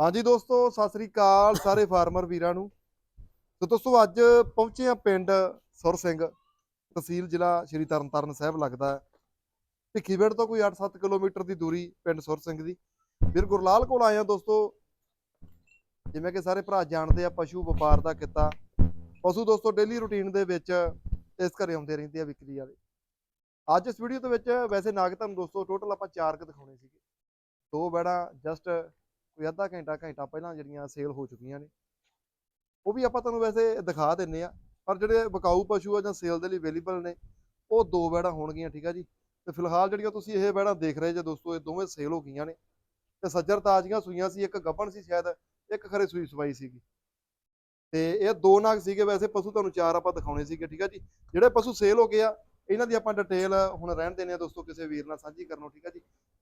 ਹਾਂਜੀ ਦੋਸਤੋ, ਸਤਿ ਸ੍ਰੀ ਅਕਾਲ ਸਾਰੇ ਫਾਰਮਰ ਵੀਰਾਂ ਨੂੰ। ਤੇ ਦੋਸਤੋ, ਅੱਜ ਪਹੁੰਚੇ ਆ ਪਿੰਡ ਸੁਰ ਸਿੰਘ, ਤਹਿਸੀਲ ਜ਼ਿਲ੍ਹਾ ਸ਼੍ਰੀ ਤਰਨਤਾਰਨ ਸਾਹਿਬ ਲੱਗਦਾ ਹੈ। ਭਿੱਖੀਵਿੰਡ ਤੋਂ ਕੋਈ 8-7 ਕਿਲੋਮੀਟਰ ਦੀ ਦੂਰੀ ਪਿੰਡ ਸੁਰ ਸਿੰਘ ਦੀ। ਵੀਰ ਗੁਰਲਾਲ ਕੋਲ ਆਏ ਆ ਦੋਸਤੋ। ਜਿਵੇਂ ਕਿ ਸਾਰੇ ਭਰਾ ਜਾਣਦੇ ਆ, ਪਸ਼ੂ ਵਪਾਰ ਦਾ ਕਿੱਤਾ। ਪਸ਼ੂ ਦੋਸਤੋ ਡੇਲੀ ਰੁਟੀਨ ਦੇ ਵਿੱਚ ਇਸ ਘਰੇ ਆਉਂਦੇ ਰਹਿੰਦੇ ਆ ਵਿਕਰੀ ਵਾਲੇ। ਅੱਜ ਇਸ ਵੀਡੀਓ ਦੇ ਵਿੱਚ ਵੈਸੇ ਨਾਗ ਤੁਹਾਨੂੰ ਦੋਸਤੋ ਟੋਟਲ ਆਪਾਂ ਚਾਰ ਕੁ ਦਿਖਾਉਣੇ ਸੀਗੇ। ਦੋ ਬੈੜਾਂ ਜਸਟ ਕੋਈ ਅੱਧਾ ਘੰਟਾ ਘੰਟਾ ਪਹਿਲਾਂ ਜਿਹੜੀਆਂ ਸੇਲ ਹੋ ਚੁੱਕੀਆਂ ਨੇ। ਉਹ ਵੀ ਆਪਾਂ ਤੁਹਾਨੂੰ ਵੈਸੇ ਦਿਖਾ ਦਿੰਨੇ ਆ, ਪਰ ਜਿਹੜੇ ਬਕਾਊ ਪਸ਼ੂ ਆ ਜਾਂ ਸੇਲ ਦੇ ਲਈ ਅਵੇਲੇਬਲ ਨੇ, ਉਹ ਦੋ ਬੈੜਾਂ ਹੋਣਗੀਆਂ, ਠੀਕ ਆ ਜੀ। ਤੇ ਫਿਲਹਾਲ ਜਿਹੜੀਆਂ ਤੁਸੀਂ ਇਹ ਬੈੜਾਂ ਦੇਖ ਰਹੇ ਜੇ ਦੋਸਤੋ, ਇਹ ਦੋਵੇਂ ਸੇਲ ਹੋ ਗਈਆਂ ਨੇ। ਤੇ ਸੱਜਰ ਤਾਜ਼ੀਆਂ ਸੂਈਆਂ ਸੀ, ਇੱਕ ਗੱਭਣ ਸੀ ਸ਼ਾਇਦ, ਇੱਕ ਖਰੇ ਸੂਈ ਸਵਾਈ ਸੀਗੀ। ਤੇ ਇਹ ਦੋ ਨਾਗ ਸੀਗੇ ਵੈਸੇ, ਪਸ਼ੂ ਤੁਹਾਨੂੰ ਚਾਰ ਆਪਾਂ ਦਿਖਾਉਣੇ ਸੀਗੇ, ਠੀਕ ਆ ਜੀ। ਜਿਹੜੇ ਪਸ਼ੂ ਸੇਲ ਹੋ ਗਏ ਆ, ਇਹਨਾਂ ਦੀ ਆਪਾਂ ਡਿਟੇਲ ਹੁਣ ਰਹਿਣ ਦੇਣੇ ਆ ਦੋਸਤੋ, ਕਿਸੇ ਵੀਰ ਨਾਲ ਸਾਂਝੀ ਕਰਨੋ, ਠੀਕ ਆ ਜੀ।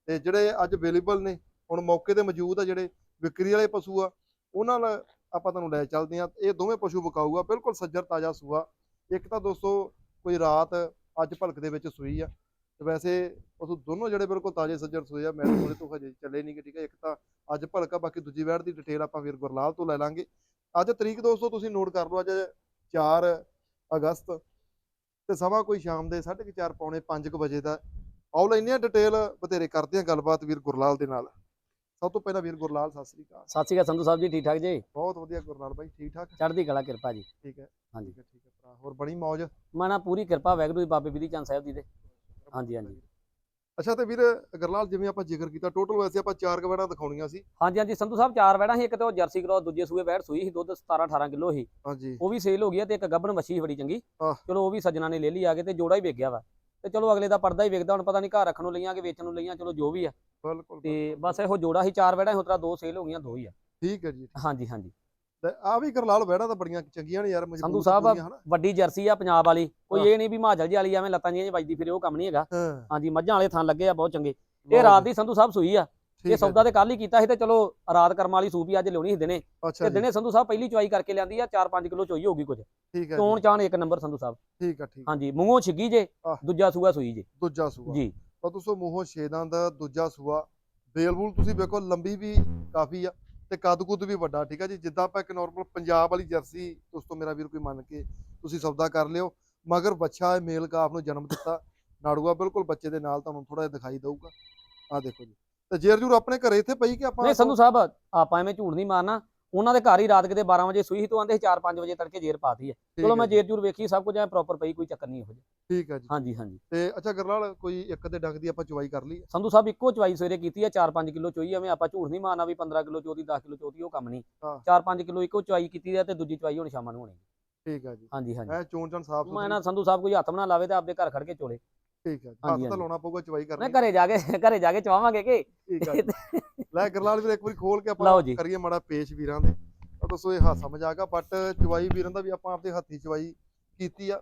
ਤੇ ਜਿਹੜੇ ਅੱਜ ਅਵੇਲੇਬਲ ਨੇ ਹੁਣ ਮੌਕੇ ਤੇ ਮੌਜੂਦ ਆ ਜਿਹੜੇ ਵਿਕਰੀ ਵਾਲੇ ਪਸ਼ੂ ਆ, ਉਹਨਾਂ ਨਾਲ ਆਪਾਂ ਤੁਹਾਨੂੰ ਲੈ ਚੱਲਦੇ ਆ ਇਹ ਦੋਵੇਂ ਪਸ਼ੂ ਵਿਕਾਊਗਾ, ਬਿਲਕੁਲ ਸੱਜਰ ਤਾਜ਼ਾ ਸੂਆ। ਇੱਕ ਤਾਂ ਦੋਸਤੋ ਕੋਈ ਰਾਤ ਅੱਜ ਭਲਕ ਦੇ ਵਿੱਚ ਸੂਈ ਆ। ਤੇ ਵੈਸੇ ਪਸ਼ੂ ਦੋਨੋਂ ਜਿਹੜੇ ਬਿਲਕੁਲ ਤਾਜ਼ੇ ਸੱਜਰ ਸੂਏ ਆ, ਮੇਰੇ ਕੋਲੇ ਤੋਂ ਹਜੇ ਚੱਲੇ ਨਹੀਂ ਗੇ, ਠੀਕ ਹੈ ਇੱਕ ਤਾਂ ਅੱਜ ਭਲਕ ਆ, ਬਾਕੀ ਦੂਜੀ ਵੈੜ ਦੀ ਡਿਟੇਲ ਆਪਾਂ ਵੀਰ ਗੁਰਲਾਲ ਤੋਂ ਲੈ ਲਾਂਗੇ। ਅੱਜ ਤਰੀਕ ਦੋਸਤੋ ਤੁਸੀਂ ਨੋਟ ਕਰ ਲਓ, ਅੱਜ 4 ਅਗਸਤ ਤੇ ਸਮਾਂ ਕੋਈ ਸ਼ਾਮ ਦੇ 4:30 ਪੌਣੇ 5 ਵਜੇ ਦਾ। ਆਓ ਲੈਨੇ ਆ ਡਿਟੇਲ ਬਥੇਰੇ ਕਰਦੇ ਆ ਗੱਲਬਾਤ ਵੀਰ ਗੁਰਲਾਲ ਦੇ ਨਾਲ। ਸਭ ਤੋਂ ਪਹਿਲਾਂ ਵੀਰ ਗੁਰਲਾਲ ਸਤਿ ਸ੍ਰੀ ਅਕਾਲ। ਸਤਿ ਸ਼੍ਰੀ ਅਕਾਲ ਸੰਧੂ ਸਾਹਿਬ ਜੀ ਠੀਕ ਠਾਕ ਜੀ? ਬਹੁਤ ਵਧੀਆ ਗੁਰਲਾਲ ਬਾਈ ਠੀਕ ਠਾਕ? ਚੜ੍ਹਦੀ ਕਲਾ ਕਿਰਪਾ ਜੀ। ਠੀਕ ਹੈ ਹਾਂਜੀ। ਠੀਕ ਹੈ ਠੀਕ ਹੈ ਭਰਾ ਹੋਰ ਬਣੀ ਮੌਜ। ਮੈਂ ਨਾ ਪੂਰੀ ਕਿਰਪਾ ਵੈਗਰੂ ਦੀ ਬਾਬੇ ਵਿਧੀ ਚੰਦ ਸਾਹਿਬ ਜੀ ਦੇ। ਹਾਂਜੀ, ਹਾਂਜੀ। ਅੱਛਾ ਤੇ ਵੀਰ ਗੁਰਲਾਲ ਜਿਵੇਂ ਆਪਾਂ ਜ਼ਿਕਰ ਕੀਤਾ ਟੋਟਲ ਵੈਸੇ ਆਪਾਂ ਚਾਰ ਕਵੜਾਂ ਦਿਖਾਉਣੀਆਂ ਸੀ। ਹਾਂਜੀ ਹਾਂਜੀ ਸੰਧੂ ਸਾਹਿਬ ਚਾਰ ਵੈੜਾਂ ਸੀ ਇੱਕ ਤੇ ਉਹ ਜਰਸੀ ਕਰੋ ਦੂਜੇ ਸੂਏ ਵੈੜ ਸੂਈ ਸੀ ਦੁੱਧ 17 18 ਕਿਲੋ ਸੀ। ਹਾਂਜੀ। ਉਹ ਵੀ ਸੇਲ ਹੋ ਗਈ ਤੇ ਇੱਕ ਗੱਬਣ ਸੀ ਬੜੀ ਚੰਗੀ। ਚਲੋ ਉਹ ਵੀ ਸੱਜਣਾ ਨੇ ਲੈ ਲਈ ਆ ਕੇ ਤੇ ਜੋੜਾ ਹੀ ਵਿਕ ਗਿਆ ਵਾ। ਤੇ ਚਲੋ ਅਗਲੇ ਦਾ ਪਰਦਾ ਹੀ ਵਿਕਦਾ ਹੁਣ ਪਤਾ ਨਹੀਂ ਘਰ ਰੱਖਣ ਨੂੰ ਲਈਆਂ ਕਿ ਵੇਚਣ ਨੂੰ ਲਈਆਂ ਚਲੋ ਜੋ ਵੀ ਆ। ਬਿਲਕੁਲ ਤੇ। ਬਸ ਇਹੋ ਜੋੜਾ ਸੀ ਚਾਰ ਵੈੜਾਂ ਉਤਰਾ ਦੋ ਸੇਲ ਹੋ ਗਈਆਂ ਦੋ ਹੀ ਆ। ਠੀਕ ਹੈ ਜੀ ਹਾਂਜੀ ਹਾਂਜੀ। ਤੇ ਆ ਵੀ ਗੁਰਲਾਲ ਵੈੜਾਂ ਤਾਂ ਬੜੀਆਂ ਚੰਗੀਆਂ ਨੇ ਯਾਰ ਮਜ਼ਬੂਤ ਸੰਧੂ ਸਾਹਿਬ? ਵੱਡੀ ਜਰਸੀ ਆ ਪੰਜਾਬ ਵਾਲੀ ਕੋਈ। ਇਹ ਨਹੀਂ ਵੀ ਹਿਮਾਚਲ ਜੀ ਵਾਲੀ ਐਵੇਂ ਲੱਤਾਂ ਜਿਹੀਆਂ ਵੱਜਦੀ ਫਿਰੇ ਉਹ ਕੰਮ ਨਹੀਂ ਹੈਗਾ। ਹਾਂ। ਹਾਂਜੀ ਮੱਝਾਂ ਵਾਲੇ ਥਾਂ ਲੱਗੇ ਆ ਬਹੁਤ ਚੰਗੇ। ਇਹ ਰਾਤ ਦੀ ਸੰਧੂ ਸਾਹਿਬ ਸੂਈ ਆ। ਇਹ ਸੌਦਾ ਤੇ ਕੱਲ ਹੀ ਕੀਤਾ ਸੀ ਤੇ ਚਲੋ ਰਾਤ ਕਰਮ ਵਾਲੀ ਸੂਪੀ ਅੱਜ ਲਿਆਉਣੀ ਸੀ ਦਿਨੇ। ਤੇ ਦਿਨੇ ਸੰਧੂ ਸਾਹਿਬ ਪਹਿਲੀ ਚੁਆਈ ਕਰਕੇ ਲਿਆਂਦੀ ਆ 4-5 ਕਿਲੋ ਚੋਈ ਹੋਊਗੀ ਕੁਝ। ਠੀਕ ਹੈ ਚੋਣ ਚਾਣ ਇੱਕ ਨੰਬਰ ਸੰਧੂ ਸਾਹਿਬ। ਠੀਕ ਹੈ ਠੀਕ। ਹਾਂਜੀ ਮੂੰਹੋਂ ਛਿੱਗੀ ਜੇ। ਦੂਜਾ ਸੂਆ ਸੂਈ ਜੇ। ਦੂਜਾ ਸੂਆ। ਜੀ। ਤਾਂ ਦੋਸਤੋ ਮੂੰਹੋਂ ਛੇਦਾਂ ਦਾ ਦੂਜਾ ਸੂਆ। ਬੇਲਬੂਲ ਤੁਸੀਂ ਵੇਖੋ ਲੰਬੀ ਵੀ ਕਾਫੀ ਆ ਤੇ ਕੱਦ ਕੁੱਦ ਵੀ ਵੱਡਾ ਠੀਕ ਆ ਜੀ? ਜਿੱਦਾਂ ਆਪਾਂ ਇੱਕ ਨਾਰਮਲ ਪੰਜਾਬ ਵਾਲੀ ਜਰਸੀ ਦੋਸਤੋ ਮੇਰਾ ਵੀਰ ਕੋਈ ਮੰਨ ਕੇ ਤੁਸੀਂ ਸੌਦਾ ਕਰ ਲਿਓ। ਮਗਰ ਬੱਚਾ ਹੈ ਮੇਲ ਕਾਫ ਨੂੰ ਜਨਮ ਦਿੱਤਾ। ਨਾੜੂਆ ਬਿਲਕੁਲ ਬੱਚੇ ਦੇ ਨਾਲ ਤੁਹਾਨੂੰ ਥੋੜਾ ਜਿਹਾ ਦਿਖਾਈ ਦਊਗਾ। ਆ ਦੇਖੋ ਜੀ। ਤੇ ਜੇਰ ਜੂਰ ਆਪਣੇ ਘਰੇ ਇੱਥੇ ਪਈ ਕਿ ਆਪਾਂ ਨਹੀਂ ਸੰਧੂ ਸਾਹਿਬ ਆਪਾਂ ਐਵੇਂ ਝੂਠ ਨਹੀਂ ਮਾਰਨਾ। ਉਹਨਾਂ ਦੇ ਘਰ ਹੀ ਰਾਤ ਕਿਤੇ 12 ਵਜੇ ਸੂਈ ਤੋਂ ਆਂਦੇ 4-5 ਵਜੇ ਤੜਕੇ ਜੇਰ ਪਾਤੀ ਹੈ। ਚਲੋ ਹੈ ਮੈਂ ਜੇਰ ਜੂਰ ਵੇਖੀ ਸਭ ਕੁਝ ਐ ਪ੍ਰੋਪਰ ਪਈ ਕੋਈ ਚੱਕਰ ਨਹੀਂ ਇਹੋ ਜਿਹਾ। ਠੀਕ ਹੈ ਜੀ। ਹਾਂਜੀ ਹਾਂਜੀ। ਤੇ ਅੱਛਾ ਗਰਲਾਲ ਕੋਈ ਇੱਕ ਦੇ ਡੰਗ ਦੀ ਆਪਾਂ ਚੁਆਈ ਕਰ ਲਈ ਸੰਧੂ ਸਾਹਿਬ ਇੱਕੋ ਚੁਆਈ ਸਵੇਰੇ ਕੀਤੀ ਆ 4-5 ਕਿਲੋ ਚੋਈ ਐਵੇਂ ਆਪਾਂ ਝੂਠ ਨਹੀਂ ਮਾਰਨਾ ਵੀ 15 ਕਿਲੋ ਚੋਤੀ 10 ਕਿਲੋ ਚੋਤੀ ਉਹ ਕੰਮ ਨਹੀਂ। ਹਾਂ। 4-5 ਕਿਲੋ ਇੱਕੋ ਚੁਆਈ ਕੀਤੀ ਆ ਤੇ ਦੂਜੀ ਚੁਆਈ ਹੁਣ ਸ਼ਾਮਾਂ ਨੂੰ ਹੋਣੀ ਠੀਕ ਹੈ ਜੀ। ਹਾਂਜੀ ਹਾਂਜੀ। ਐ ਚੋਣ ਚਣ ਸਾਫ਼ ਮੈਂ ਨਾ ਸੰਧੂ ਸਾਹਿਬ ਕੋਈ ਹੱਥ ਬਣਾ ਲਾਵੇ ਤੇ ਆਪਦੇ ਘਰ ਖੜ ਕੇ ਚੋਲੇ। ਠੀਕ ਹੈ ਹੱਥ ਤਾਂ। ਲਾਉਣਾ ਪਊਗਾ ਚੁਆਈ ਮੈਂ ਕਰਨੀ ਘਰੇ ਜਾ ਕੇ ਘਰੇ ਜਾ ਕੇ ਚਵਾਵਾਂਗੇ ਕਿ? ਠੀਕ ਹੈ। ਲੈ ਗਰਲਾਲ ਵੀਰ ਇੱਕ ਵਾਰੀ ਖੋਲ ਕੇ ਆਪਾਂ। ਕਰੀਏ ਮਾੜਾ ਪੇਸ਼ ਵੀਰਾਂ ਦੇ। ਤਾਂ ਦੱਸੋ ਇਹ ਹਾਸਾ ਮਜ਼ਾਕ ਆ ਬਟ ਚਵਾਈ ਵੀਰਾਂ ਦਾ ਵੀ ਆਪਾਂ ਆਪਦੇ ਹੱਥੀ ਚਵਾਈ ਕੀਤੀ ਆ।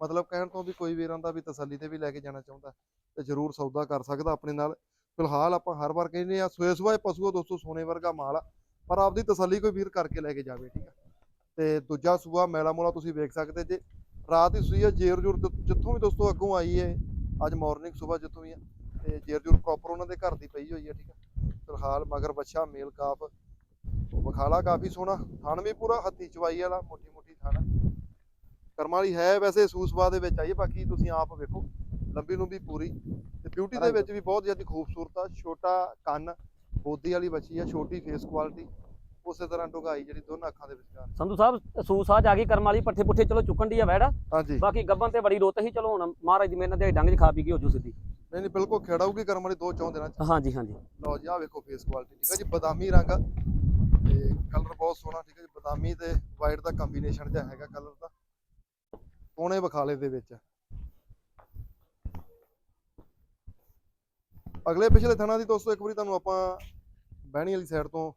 ਮਤਲਬ ਕਹਿਣ ਤੋਂ ਵੀ ਕੋਈ ਵੀਰਾਂ ਦਾ ਵੀ ਤਸੱਲੀ ਤੇ ਵੀ ਲੈ ਕੇ ਜਾਣਾ ਚਾਹੁੰਦਾ ਤੇ ਜਰੂਰ ਸੌਦਾ ਕਰ ਸਕਦਾ ਆਪਣੇ ਨਾਲ। ਫਿਲਹਾਲ ਆਪਾਂ ਹਰ ਵਾਰ ਕਹਿੰਦੇ ਆ ਸੋਏ ਸੋਏ ਪਸ਼ੂ ਦੋਸਤੋ ਸੋਨੇ ਵਰਗਾ ਮਾਲ ਆ। ਪਰ ਆਪਦੀ ਤਸੱਲੀ ਕੋਈ ਵੀਰ ਕਰਕੇ ਲੈ ਕੇ ਜਾਵੇ ਠੀਕ ਆ। ਤੇ ਦੂਜਾ ਸੂਆ ਮੈਲਾ ਮੋਲਾ ਤੁਸੀਂ ਵੇਖ ਸਕਦੇ ਜੇ। ਰਾਤ ਹੀ ਸੂਈ ਆ ਜੇਰ ਜੁਰ ਜਿੱਥੋਂ ਵੀ ਦੋਸਤੋ ਅੱਗੋਂ ਆਈ ਹੈ ਅੱਜ ਮਾਰਨਿੰਗ ਸਵੇਰ ਜਿੱਥੋਂ ਵੀ ਆ ਤੇ ਜੇਰ ਜੁਰ ਪ੍ਰੋਪਰ ਉਹਨਾਂ ਦੇ ਘਰ ਦੀ ਪਈ ਹੋਈ ਆ ਠੀਕ ਆ। ਫਿਲਹਾਲ ਮਗਰ ਬੱਚਾ ਮੇਲ ਕਾਫ ਵਖਾਲਾ ਕਾਫੀ ਸੋਹਣਾ ਥਣ ਵੀ ਪੂਰਾ ਹੱਥੀ ਚਵਾਈ ਵਾਲਾ ਮੋਟੀ ਮੋਟੀ ਥਣ ਕਰਮ ਵਾਲੀ ਹੈ ਵੈਸੇ ਸੂਸਵਾ ਦੇ ਵਿੱਚ ਆਈ ਹੈ, ਬਾਕੀ ਤੁਸੀਂ ਆਪ ਵੇਖੋ ਲੰਬੀ ਲੰਬੀ ਪੂਰੀ। ਤੇ ਬਿਊਟੀ ਦੇ ਵਿੱਚ ਵੀ ਬਹੁਤ ਜ਼ਿਆਦਾ ਖੂਬਸੂਰਤ ਆ ਛੋਟਾ ਕੰਨ ਬੋਦੀ ਵਾਲੀ ਬੱਚੀ ਆ ਛੋਟੀ ਫੇਸ ਕੁਆਲਿਟੀ ਉਸੇ ਤਰ੍ਹਾਂ ਡੁਗਾਈ ਜਿਹੜੀ ਦੋਨਾਂ ਅੱਖਾਂ ਦੇ ਵਿਚਕਾਰ। ਸੰਧੂ ਸਾਹਿਬ ਸੂਸਾਜ ਆ ਗਈ ਕਰਮ ਵਾਲੀ ਪੱਠੇ ਪੁੱਠੇ ਚਲੋ ਚੁੱਕਣ ਦੀ ਆ ਵੈੜ। ਹਾਂਜੀ। ਬਾਕੀ ਗੱਬਨ ਤੇ ਬੜੀ ਰੋਤ ਸੀ ਚਲੋ ਹੁਣ ਮਹਾਰਾਜ ਦੀ ਮਿਹਨਤ ਦੇ ਡੰਗ 'ਚ ਖਾ ਪੀ ਗਈ ਹੋ ਜੂ ਸਿੱਧੀ। ਨਹੀਂ ਨਹੀਂ ਬਿਲਕੁਲ ਖੇੜਾਊਗੀ ਕਰਮ ਵਾਲੀ ਦੋ ਚੌਂ ਦਿਨਾਂ ਚ। ਹਾਂਜੀ ਹਾਂਜੀ। ਲਓ ਜੀ ਆ ਵੇਖੋ ਫੇਸ ਕੁਆਲਿਟੀ ਠੀਕ ਹੈ ਜੀ ਬਦਾਮੀ ਰੰਗ। ਆ ਤੇ ਕਲਰ ਬਹੁਤ ਸੋਹਣਾ ਠੀਕ ਹੈ ਜੀ ਬਦਾਮੀ ਤੇ ਵਾਈਟ ਦਾ ਕੰਬੀਨੇਸ਼ਨ ਜਿਹਾ ਹੈਗਾ ਕਲਰ ਦਾ। ਸੋਹਣੇ ਬਖਾਲੇ ਦੇ ਵਿੱਚ। ਅਗਲੇ ਪਿਛਲੇ ਥਣਾ ਦੀ ਦੋਸਤੋ ਇੱਕ ਵਾਰੀ ਤੁਹਾਨੂੰ ਆਪਾਂ ਬਹਿਣੀ ਵਾਲੀ ਸਾਈਡ ਤੋਂ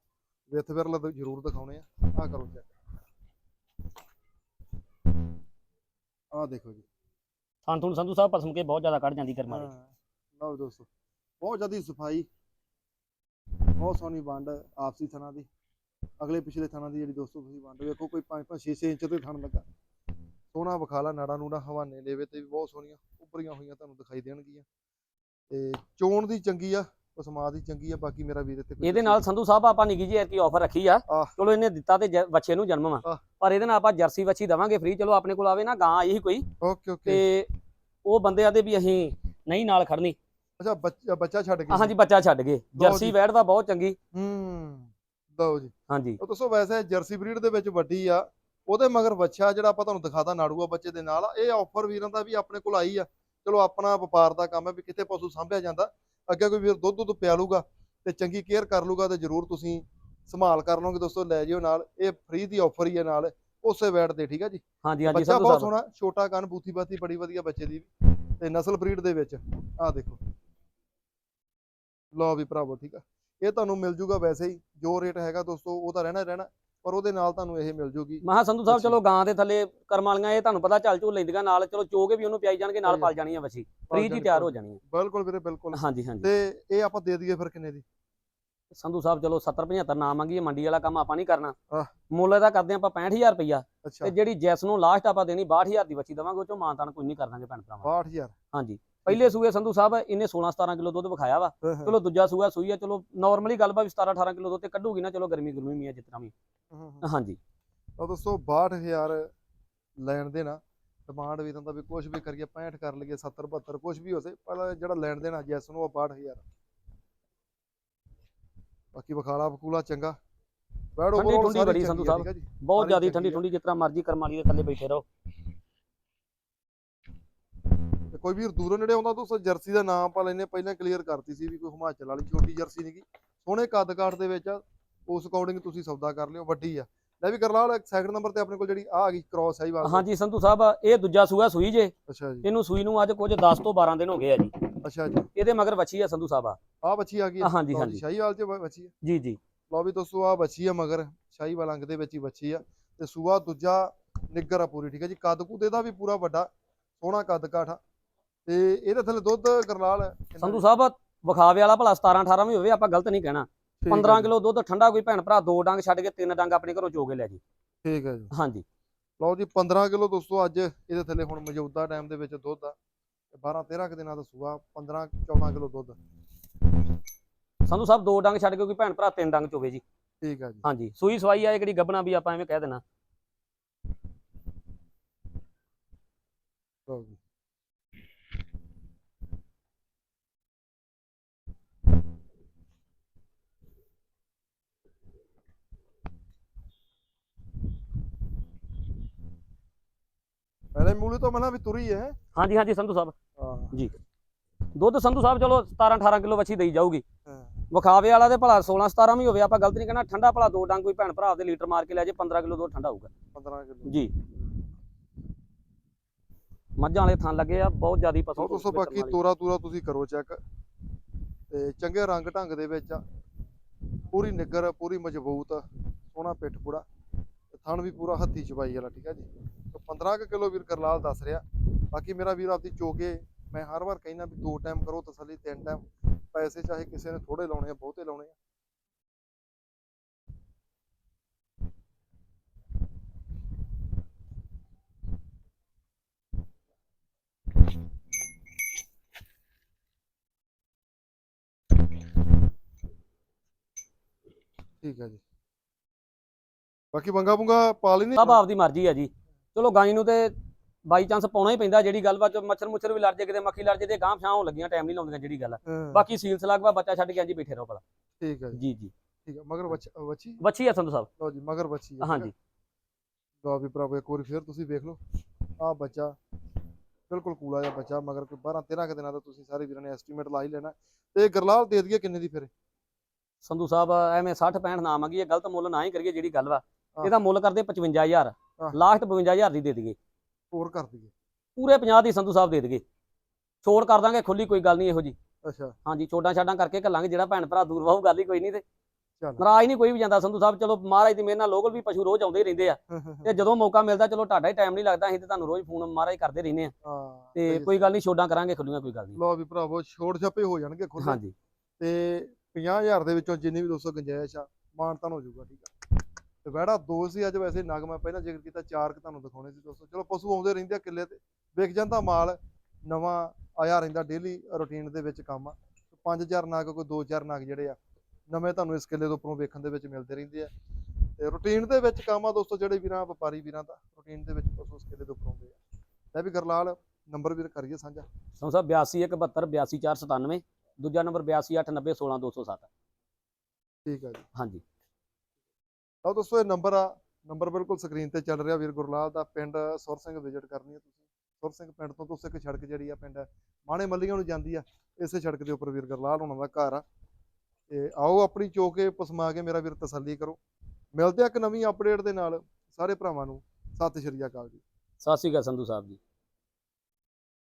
ਵਿੱਥ ਵਿਰਲ ਜ਼ਰੂਰ ਦਿਖਾਉਣੇ ਆ। ਆ ਕਰੋ ਚੈੱਕ ਆ ਦੇਖੋ ਜੀ। ਸੰਤੂਨ ਸੰਧੂ ਸਾਹਿਬ ਪਸਮ ਕੇ ਬਹੁਤ ਜ਼ਿਆਦਾ ਕੱਢ ਜਾਂਦੀ ਕਰਮ ਹਾਂ। ਲਓ ਦੋਸਤੋ ਬਹੁਤ ਜ਼ਿਆਦਾ ਸਫ਼ਾਈ ਬਹੁਤ ਸੋਹਣੀ ਵੰਡ ਆਪਸੀ ਥਣਾ ਦੀ। ਅਗਲੇ ਪਿਛਲੇ ਥਣਾ ਦੀ ਜਿਹੜੀ ਦੋਸਤੋ ਤੁਸੀਂ ਵੰਡ ਵੇਖੋ ਕੋਈ 5-5 6-6 ਇੰਚ ਤੇ ਥਣ ਲੱਗਾ। ਸੋਹਣਾ ਵਿਖਾਲਾ ਨਾੜਾ ਨੂੜਾ ਹਵਾਨੇ ਲੇਵੇ ਤੇ ਵੀ ਬਹੁਤ ਸੋਹਣੀਆਂ ਉੱਭਰੀਆਂ ਹੋਈਆਂ ਤੁਹਾਨੂੰ ਦਿਖਾਈ ਦੇਣਗੀਆਂ। ਤੇ ਚੋਣ ਦੀ ਚੰਗੀ ਆ। ਉਹ ਦੀ ਚੰਗੀ ਆ ਬਾਕੀ ਮੇਰਾ ਵੀਰ ਇੱਥੇ ਕੋਈ ਇਹਦੇ ਨਾਲ ਸੰਧੂ ਸਾਹਿਬ ਆਪਾਂ ਨਿੱਕੀ ਜੀ ਐਰਕੀ ਆਫਰ ਰੱਖੀ ਆ। ਆਹ। ਚਲੋ ਇਹਨੇ ਦਿੱਤਾ ਤੇ ਜ- ਬੱਚੇ ਨੂੰ ਜਨਮ ਵਾ। ਪਰ ਇਹਦੇ ਨਾਲ ਆਪਾਂ ਜਰਸੀ ਬੱਚੀ ਦਵਾਂਗੇ ਫ੍ਰੀ ਚਲੋ ਆਪਣੇ ਕੋਲ ਆਵੇ ਨਾ ਗਾਂ ਆਈ ਸੀ ਕੋਈ। Okay okay. ਤੇ ਉਹ ਬੰਦਿਆਂ ਦੇ ਵੀ ਅਸੀਂ ਨਹੀਂ ਨਾਲ ਖੜਨੀ। ਅੱਛਾ ਬੱਚਾ ਬੱਚਾ ਛੱਡ ਕੇ ਹਾਂਜੀ ਬੱਚਾ ਛੱਡ ਗਏ। ਜਰਸੀ ਜੀ। ਵੈੜ ਵਾ ਬਹੁਤ ਚੰਗੀ। ਹੂੰ ਲਓ ਜੀ। ਹਾਂਜੀ ਉਹ ਦੱਸੋ ਵੈਸੇ ਜਰਸੀ ਬਰੀਡ ਦੇ ਵਿੱਚ ਵੱਡੀ ਆ। ਉਹਦੇ ਮਗਰ ਬੱਚਾ ਜਿਹੜਾ ਆਪਾਂ ਤੁਹਾਨੂੰ ਦਿਖਾਦਾ ਨਾੜੂਆ ਬੱਚੇ ਦੇ ਨਾਲ। ਇਹ ਆਫਰ ਵੀਰਾਂ ਦਾ ਵੀ ਆਪਣੇ ਕੋਲ ਆਈ ਆ। ਚਲੋ ਆਪਣਾ ਵਪਾਰ ਦਾ ਕੰਮ ਹੈ ਵੀ ਕਿੱਥੇ ਪਸ਼ੂ ਸਾਂਭਿਆ ਜਾਂਦਾ। ਅੱਗੇ ਕੋਈ ਵੀਰ ਦੁੱਧ ਦੁੱਧ ਪਿਆ ਲੂਗਾ ਤੇ ਚੰਗੀ ਕੇਅਰ ਕਰ ਲੂਗਾ ਤੇ ਜਰੂਰ ਤੁਸੀਂ ਸੰਭਾਲ ਕਰ ਲਓਗੇ ਦੋਸਤੋ ਲੈ ਜਿਓ ਨਾਲ। ਇਹ ਫ੍ਰੀ ਦੀ ਆਫਰ ਹੀ ਹੈ ਨਾਲ ਉਸੇ ਵੈਟ ਦੇ ਠੀਕ ਆ ਜੀ? ਹਾਂਜੀ ਹਾਂਜੀ ਬੱਚਾ ਬਹੁਤ ਸੋਹਣਾ ਛੋਟਾ ਕੰਨ ਬੂਥੀ ਬਾਤੀ ਬੜੀ ਵਧੀਆ ਬੱਚੇ ਦੀ। ਤੇ ਨਸਲ ਬਰੀਡ ਦੇ ਵਿੱਚ ਆਹ ਦੇਖੋ। ਲਓ ਵੀ ਭਰਾਵੋ ਠੀਕ ਆ। ਇਹ ਤੁਹਾਨੂੰ ਮਿਲ ਜੂਗਾ ਵੈਸੇ ਹੀ ਜੋ ਰੇਟ ਹੈਗਾ ਦੋਸਤੋ ਉਹ ਤਾਂ ਰਹਿਣਾ ਹੀ ਰਹਿਣਾ। ਪਰ ਉਹਦੇ ਨਾਲ ਤੁਹਾਨੂੰ ਇਹ ਮਿਲ ਜੂਗੀ। ਮਹਾ ਸੰਧੂ ਸਾਹਿਬ। ਚਲੋ ਗਾਂ ਦੇ ਥੱਲੇ ਕਰਮ ਵਾਲੀਆਂ ਇਹ ਤੁਹਾਨੂੰ ਪਤਾ ਚੱਲ ਝੂਲ ਲੈਂਦੀਆਂ ਨਾਲ ਚਲੋ ਚੋ ਕੇ ਵੀ ਉਹਨੂੰ ਪਿਆਈ ਜਾਣਗੇ ਨਾਲ ਪਲ ਜਾਣੀ ਆ ਬੱਚੀ ਫ੍ਰੀ ਜਾਣੀ ਤਿਆਰ। ਹੋ ਜਾਣੀ ਆ ਬਿਲਕੁਲ ਵੀਰੇ ਬਿਲਕੁਲ। ਹਾਂਜੀ ਹਾਂਜੀ। ਤੇ ਇਹ ਆਪਾਂ ਦੇ ਦਈਏ ਫਿਰ ਕਿੰਨੇ ਦੀ? ਸੰਧੂ ਸਾਹਿਬ ਚਲੋ 70 75 ਨਾ ਮੰਗੀਏ ਮੰਡੀ ਵਾਲਾ ਕੰਮ ਆਪਾਂ ਨਹੀਂ ਕਰਨਾ। ਮੁੱਲ ਇਹਦਾ ਕਰਦੇ ਆਪਾਂ 65000 ਰੁਪਈਆ। ਅੱਛਾ। ਤੇ ਜਿਹੜੀ ਜੈਸ ਨੂੰ ਲਾਸਟ ਆਪਾਂ ਦੇਣੀ 62000 ਦੀ ਬੱਚੀ ਦਵਾਂਗੇ ਉਹ ਚੋਂ ਮਾਨਤਾਨ ਕੋਈ ਨਹੀਂ ਕਰ ਦਾਂਗੇ ਭੈਣ ਭਰਾਵਾਂ। 62000 ਹਾਂਜੀ। ਪਹਿਲੇ ਸੂਏ ਸੰਧੂ ਸਾਹਿਬ ਇਹਨੇ 16 17 ਕਿਲੋ ਦੁੱਧ ਵਿਖਾਇਆ ਵਾ। ਚਲੋ ਦੂਜਾ ਸੂਆ ਸੂਈ ਆ ਚਲੋ ਨਾਰਮਲੀ ਗੱਲ ਬਾ ਵੀ 17 18 ਕਿਲੋ ਦੁੱਧ ਤੇ ਕੱਢੂਗੀ ਨਾ ਚਲੋ ਗਰਮੀ ਗਰਮੀ ਮੀਆਂ ਜਿਤਨਾ ਵੀ। ਹਾਂਜੀ। ਉਹ ਦੋਸਤੋ 62000 ਲੈਣ ਦੇਣਾ ਡਿਮਾਂਡ ਵੀ ਦਿੰਦਾ ਵੀ ਕੁਝ ਵੀ ਕਰੀਏ 65 ਕਰ ਲਈਏ 70 72 ਕੁਝ ਵੀ ਹੋ ਸੇ ਪਰ ਜਿਹੜਾ ਲੈਣ ਦੇਣਾ ਜੈਸ ਨੂੰ ਉਹ 62000 ਬਾਕੀ ਬਖਾਲਾ ਬਕੂਲਾ ਚੰਗਾ। ਬੈਠੋ ਠੰਡੀ ਠੁੰਡੀ ਬੜੀ ਸੰਧੂ ਸਾਹਿਬ। ਬਹੁਤ ਜ਼ਿਆਦੀ ਠੰਡੀ। ਠੰਡੀ ਜਿਤਨਾ ਮਰਜ਼ੀ ਕਰਮਾਲੀ ਦੇ ਥੱਲੇ ਬੈਠੇ ਰਹੋ। ਤੇ ਕੋਈ ਵੀਰ ਦੂਰੋਂ ਨੇੜੇ ਆਉਂਦਾ ਦੋਸਤੋ ਜਰਸੀ ਦਾ ਨਾਮ ਆਪਾਂ ਲੈਨੇ ਪਹਿਲਾਂ ਕਲੀਅਰ ਕਰਤੀ ਸੀ ਵੀ ਕੋਈ ਹਿਮਾਚਲ ਵਾਲੀ ਛੋਟੀ ਜਰਸੀ ਨਹੀਂਗੀ ਸੋਹਣੇ ਕੱਦ ਕਾਠ ਦੇ ਵਿੱਚ ਉਸ ਅਕੋਰਡਿੰਗ ਤੁਸੀਂ ਸੌਦਾ ਕਰ ਲਿਓ ਵੱਡੀ ਆ। ਲੈ ਵੀ ਕਰਲਾਲ ਇੱਕ ਸੈਕਿੰਡ ਨੰਬਰ ਤੇ ਆਪਣੇ ਕੋਲ ਜਿਹੜੀ ਆ ਆ ਗਈ ਕ੍ਰਾਸ ਹੈ ਵਾਲੀ ਹਾਂਜੀ ਸੰਧੂ ਸਾਹਿਬ ਇਹ ਦੂਜਾ ਸੂਆ ਸੂਈ ਜੇ। ਅੱਛਾ ਜੀ। ਇਹਨੂੰ ਸੂਈ ਨੂੰ ਅੱਜ ਕੁਝ 10 ਤੋਂ 12 ਦਿਨ ਹੋ ਗਏ ਆ ਜੀ। ਅੱਛਾ ਜੀ। ਇਹਦੇ ਮਗਰ ਵੱਛੀ ਆ ਸੰਧੂ ਸਾਹਿਬ ਆ। ਆ ਬੱਚੀ ਆ ਗਈ ਹਾਂਜੀ, ਹਾਂਜੀ। ਸ਼ਾਹੀਵਾਲ ਚ ਬੱਚੀ ਆ। ਜੀ ਜੀ। ਲਓ ਵੀ ਦੋਸਤੋ ਆ ਬੱਚੀ ਆ ਮਗਰ ਸ਼ਾਹੀਵਾਲ ਅੰਗ ਦੇ ਵਿੱਚ ਹੀ ਬੱਚੀ ਆ। ਤੇ ਸੂਆ ਦੂਜਾ ਨਿੱਗਰ ਆ ਪੂਰੀ ਠੀਕ ਹੈ ਜੀ? ਕੱਦ ਕੁੱਦ ਇਹਦਾ ਵੀ ਪੂਰਾ ਵੱਡਾ ਸੋਹਣਾ ਕੱਦ ਕਾਠ ਤੇ ਇਹਦੇ ਥੱਲੇ ਦੁੱਧ ਕਰਲਾਲ ਕਿੰਨਾ ਸੰਧੂ ਸਾਹਿਬ ਵਿਖਾਵੇ ਵਾਲਾ ਭਲਾ 17 18 ਵੀ ਹੋਵੇ ਆਪਾਂ ਗਲਤ ਨਹੀਂ ਕਹਿਣਾ। ਠੀਕ ਆ 15 ਜੀ, ਕਿਲੋ ਦੁੱਧ ਠੰਡਾ ਕੋਈ ਭੈਣ ਭਰਾ ਦੋ ਡੰਗ ਛੱਡ ਕੇ ਤਿੰਨ ਡੰਗ ਆਪਣੇ ਘਰੋਂ ਚੋ ਕੇ ਲੈ ਜੀ। ਠੀਕ ਹੈ ਜੀ। ਹਾਂਜੀ। ਲਓ ਜੀ 15 ਕਿਲੋ ਦੋਸਤੋ ਅੱਜ ਇਹਦੇ ਥੱਲੇ ਹੁਣ ਮੌਜੂਦਾ ਟਾਈਮ ਦੇ ਵਿੱਚ ਦੁੱਧ ਆ। 12 13 ਕੁ ਦਿਨਾਂ ਦਾ ਸੂਆ 15 14 ਕਿਲੋ ਦੁੱਧ। ਸੰਧੂ ਸਾਹਿਬ ਦੋ ਡੰਗ ਛੱਡ ਕੇ ਕੋਈ ਭੈਣ ਭਰਾ ਤਿੰਨ ਡੰਗ ਚੋਵੇ ਜੀ। ਠੀਕ ਆ ਜੀ। ਹਾਂਜੀ। ਸੂਈ ਸਵਾਈ ਆ ਕਿਹੜੀ ਗੱਬਣਾ ਵੀ ਆਪਾਂ ਐਵੇਂ ਕਹਿ ਦੇਣਾ। ਲਓ ਜੀ। ਪਹਿਲੇ ਮੂਲੀ ਤੋਂ ਮਨਾ ਵੀ ਤੁਰੀ ਹੈ। ਹਾਂਜੀ ਹਾਂਜੀ ਸੰਧੂ ਸਾਹਿਬ। ਹਾਂ। ਦੁੱਧ ਸੰਧੂ ਸਾਹਿਬ ਚਲੋ 17 18 ਕਿਲੋ ਵੱਛੀ ਦੇਈ ਜਾਊਗੀ। ਵਿਖਾਵੇ ਵਾਲਾ ਤੇ ਭਲਾ 16 17 ਵੀ ਹੋਵੇ ਆਪਾਂ ਗਲਤ ਨਹੀਂ ਕਹਿਣਾ ਠੰਡਾ ਭਲਾ ਦੋ ਡੰਗ ਕੋਈ ਭੈਣ ਭਰਾ ਦੇ ਲੀਟਰ ਮਾਰ ਕੇ ਲੈ ਜੇ 15 ਕਿਲੋ ਦੁੱਧ ਠੰਡਾ ਹੋਊਗਾ। 15 ਕਿਲੋ। ਜੀ। ਮੱਝਾਂ ਵਾਲੇ ਥਾਂ ਲੱਗੇ ਆ ਬਹੁਤ ਜ਼ਿਆਦੀ ਪਸੂ ਦੋਸਤੋ ਬਾਕੀ ਤੋਰਾ ਤੂਰਾ ਤੁਸੀਂ ਕਰੋ ਚੈੱਕ। ਤੇ ਚੰਗੇ ਰੰਗ ਢੰਗ ਦੇ ਵਿੱਚ ਆ। ਪੂਰੀ ਨਿੱਗਰ ਪੂਰੀ ਮਜ਼ਬੂਤ ਸੋਹਣਾ ਪਿੱਠ ਪੂੜਾ ਤੇ ਥਣ ਵੀ ਪੂਰਾ ਹੱਥੀ ਚਬਾਈ ਵਾਲਾ ਠੀਕ ਆ ਜੀ? 15 ਕੁ ਕਿਲੋ ਵੀਰ ਕਰਲਾਲ ਦੱਸ ਰਿਹਾ। ਬਾਕੀ ਮੇਰਾ ਵੀਰ ਆਪਦੀ ਚੋਕੇ ਮੈਂ ਹਰ ਵਾਰ ਕਹਿੰਦਾ ਵੀ ਦੋ ਟਾਈਮ ਕਰੋ ਤਸੱਲੀ, ਤਿੰਨ ਟਾਈਮ ਪੈਸੇ ਚਾਹੇ ਕਿਸੇ ਨੇ ਥੋੜੇ ਲਾਉਣੇ ਆ, ਬਹੁਤੇ ਲਾਉਣੇ ਆ। ਠੀਕ ਹੈ ਜੀ। ਬਾਕੀ ਬੰਗਾ ਬੁੰਗਾ ਪਾ ਲੈਂਦੇ ਸਭ ਆਪਦੀ ਮਰਜ਼ੀ ਆ ਜੀ। ਚਲੋ ਗਾਈ ਨੂੰ ਤੇ ਬਾਈ ਚਾਂਸ ਪਾਉਣਾ ਹੀ ਪੈਂਦਾ ਜਿਹੜੀ ਗੱਲ ਬਾਤ ਮੱਛਰ ਮੁੱਛਰ ਵੀ ਲੜ ਜੇ ਕਿਤੇ ਮੱਖੀ ਲੜ ਜੇ ਤੇ ਗਾਂ ਫਾਂ ਹੋਣ ਲੱਗੀਆਂ ਟਾਈਮ ਨਹੀਂ ਲਾਉਂਦੀਆਂ ਜਿਹੜੀ ਗੱਲ ਆ। ਹਾਂ, ਬਾਕੀ ਸੀਲ ਸਲਾਗ ਵਾ ਬੱਚਾ ਛੱਡ ਕੇ ਹਾਂਜੀ ਬੈਠੇ ਰਹੋ ਭਲਾ। ਠੀਕ ਹੈ ਜੀ। ਜੀ ਠੀਕ ਹੈ ਮਗਰ ਬੱਚ- ਬੱਚੀ ਆ ਸੰਧੂ ਸਾਹਿਬ। ਲਓ ਜੀ ਮਗਰ ਬੱਚੀ ਹੈ ਹੈ। ਹਾਂਜੀ। ਲਓ ਵੀ ਭਰਾਵੋ ਇੱਕ ਵਾਰੀ ਫੇਰ ਤੁਸੀਂ ਵੇਖ ਲਓ। ਆਹ ਬੱਚਾ ਬਿਲਕੁਲ ਕੂਲਾ ਜਿਹਾ ਬੱਚਾ ਮਗਰ ਕੋਈ 12 13 ਕੁ ਦਿਨਾਂ ਦਾ ਤੁਸੀਂ ਸਾਰੇ ਵੀਰਾਂ ਨੇ ਐਸਟੀਮੇਟ ਲਾ ਹੀ ਲੈਣਾ। ਤੇ ਗਰਲਾਲ ਦੇ ਦਈਏ ਕਿੰਨੇ ਦੀ ਫਿਰ? ਸੰਧੂ ਸਾਹਿਬ ਐਵੇਂ 60 65 ਨਾ ਮੰਗੀਏ ਗਲਤ ਮੁੱਲ ਨਾ ਹੀ ਕਰੀਏ ਜਿਹੜੀ ਗੱਲ ਵਾ। ਹਾਂ। ਇਹਦਾ ਮੁੱਲ ਕਰਦੇ 55000 ਹਾਂ। ਲਾਸਟ 52000 ਦੀ ਦੇ ਦਈਏ। ਹੋਰ ਕਰ ਦਈਏ। ਪੂਰੇ 50 ਦੀ ਸੰਧੂ ਸਾਹਿਬ ਦੇ ਦਈਏ। ਛੋੜ ਕਰ ਦਾਂਗੇ ਖੁੱਲੀ ਕੋਈ ਗੱਲ ਨਹੀਂ ਇਹੋ ਜੀ। ਅੱਛਾ। ਹਾਂਜੀ ਛੋਟਾਂ ਛਾਡਾਂ ਕਰਕੇ ਘੱਲਾਂਗੇ ਜਿਹੜਾ ਭੈਣ ਭਰਾ ਦੂਰ ਵਾਹੂ ਗੱਲ ਹੀ ਕੋਈ ਨਹੀਂ ਤੇ। ਨਾਰਾਜ਼ ਨਹੀਂ ਕੋਈ ਵੀ ਜਾਂਦਾ ਸੰਧੂ ਸਾਹਿਬ। ਚਲੋ ਮਹਾਰਾਜ ਦੀ ਮਿਹਰ ਨਾਲ ਲੋਕਲ ਵੀ ਪਸ਼ੂ ਰੋਜ਼ ਆਉਂਦੇ ਰਹਿੰਦੇ ਆ। ਤੇ ਜਦੋਂ ਮੌਕਾ ਮਿਲਦਾ ਚਲੋ ਤੁਹਾਡਾ ਹੀ ਟਾਈਮ ਨਹੀਂ ਲੱਗਦਾ ਅਸੀਂ ਤੇ ਤੁਹਾਨੂੰ ਰੋਜ਼ ਫੋਨ ਮਹਾਰਾਜ ਕਰਦੇ ਰਹਿੰਦੇ ਆ। ਤੇ ਕੋਈ ਗੱਲ ਨਹੀਂ ਛੋਡਾਂ ਕਰਾਂਗੇ ਖੁੱਲੀਆਂ ਕੋਈ ਗੱਲ ਨਹੀਂ। ਲਓ ਵੀ ਭਰਾਵੋ ਛੋੜ ਛਾਪੇ ਹੋ ਜਾਣਗੇ ਖੁਦ ਹਾਂਜੀ। ਤੇ 50000 ਦੇ ਵਿੱਚੋਂ ਜਿੰਨੀ ਵੀ ਦੋਸਤੋ ਗੁੰਜਾਇਸ਼ ਆ ਮਾਨਤਾਨ ਹੋ ਜਾਊਗਾ ਠੀਕ ਆ। ਤੇ ਵੈੜਾ ਦੋ ਸੀ ਅੱਜ ਵੈਸੇ ਨਗ ਮੈਂ ਪਹਿਲਾਂ ਜ਼ਿਕਰ ਕੀਤਾ ਚਾਰ ਕਿ ਤੁਹਾਨੂੰ ਦਿਖਾਉਣੇ ਸੀ ਦੋਸਤੋ। ਚਲੋ ਪਸ਼ੂ ਆਉਂਦੇ ਰਹਿੰਦੇ ਆ ਕਿੱਲੇ ਤੇ ਵਿਕ ਜਾਂਦਾ ਮਾਲ ਨਵਾਂ ਆਇਆ ਰਹਿੰਦਾ ਡੇਲੀ ਰੁਟੀਨ ਦੇ ਵਿੱਚ ਕੰਮ ਆ। 5000 ਨਾਗ ਕੋਈ 2000 ਨਾਗ ਜਿਹੜੇ ਆ ਨਵੇਂ ਤੁਹਾਨੂੰ ਇਸ ਕਿੱਲੇ ਦੇ ਉੱਪਰੋਂ ਵੇਖਣ ਦੇ ਵਿੱਚ ਮਿਲਦੇ ਰਹਿੰਦੇ ਆ। ਤੇ ਰੂਟੀਨ ਦੇ ਵਿੱਚ ਕੰਮ ਆ ਦੋਸਤੋ ਜਿਹੜੇ ਵੀਰਾਂ ਵਪਾਰੀ ਵੀਰਾਂ ਦਾ ਰੂਟੀਨ ਦੇ ਵਿੱਚ ਪਸ਼ੂ ਇਸ ਕਿੱਲੇ ਦੇ ਉੱਪਰ ਆਉਂਦੇ ਆ। ਲੈ ਵੀ ਗਰਲਾਲ ਨੰਬਰ ਵੀਰ ਕਰੀਏ ਸਾਂਝਾ। ਸੰਧੂ ਸਾਹਿਬ 82 172 82497 ਦੂਜਾ ਨੰਬਰ 82 890 16207 ਠੀਕ ਆ ਜੀ। ਹਾਂਜੀ। ਲਓ ਦੋਸਤੋ ਇਹ ਨੰਬਰ ਆ ਨੰਬਰ ਬਿਲਕੁਲ ਸਕਰੀਨ ਤੇ ਚੱਲ ਰਿਹਾ ਵੀਰ ਗੁਰਲਾਲ ਦਾ, ਪਿੰਡ ਸੁਰ ਸਿੰਘ ਵਿਜ਼ਿਟ ਕਰਨੀ ਹੈ ਤੁਸੀਂ। ਸੁਰ ਸਿੰਘ ਪਿੰਡ ਤੋਂ ਤੁਸੀਂ ਇੱਕ ਸੜਕ ਜਿਹੜੀ ਆ ਪਿੰਡ ਮਾਣੇ ਮੱਲੀਆਂ ਨੂੰ ਜਾਂਦੀ ਆ, ਇਸੇ ਸੜਕ ਦੇ ਉੱਪਰ ਵੀਰ ਗੁਰਲਾਲ ਹੋਣਾ ਦਾ ਘਰ ਆ। ਤੇ ਆਓ ਆਪਣੀ ਚੋਕੇ ਪਸਮਾ ਕੇ ਮੇਰਾ ਵੀਰ ਤਸੱਲੀ ਕਰੋ। ਮਿਲਦੇ ਆ ਇੱਕ ਨਵੀਂ ਅਪਡੇਟ ਦੇ ਨਾਲ, ਸਾਰੇ ਭਰਾਵਾਂ ਨੂੰ, ਸਤਿ ਸ਼੍ਰੀ ਅਕਾਲ ਜੀ। ਸਤਿ ਸ਼੍ਰੀ ਅਕਾਲ ਸੰਧੂ ਸਾਹਿਬ ਜੀ।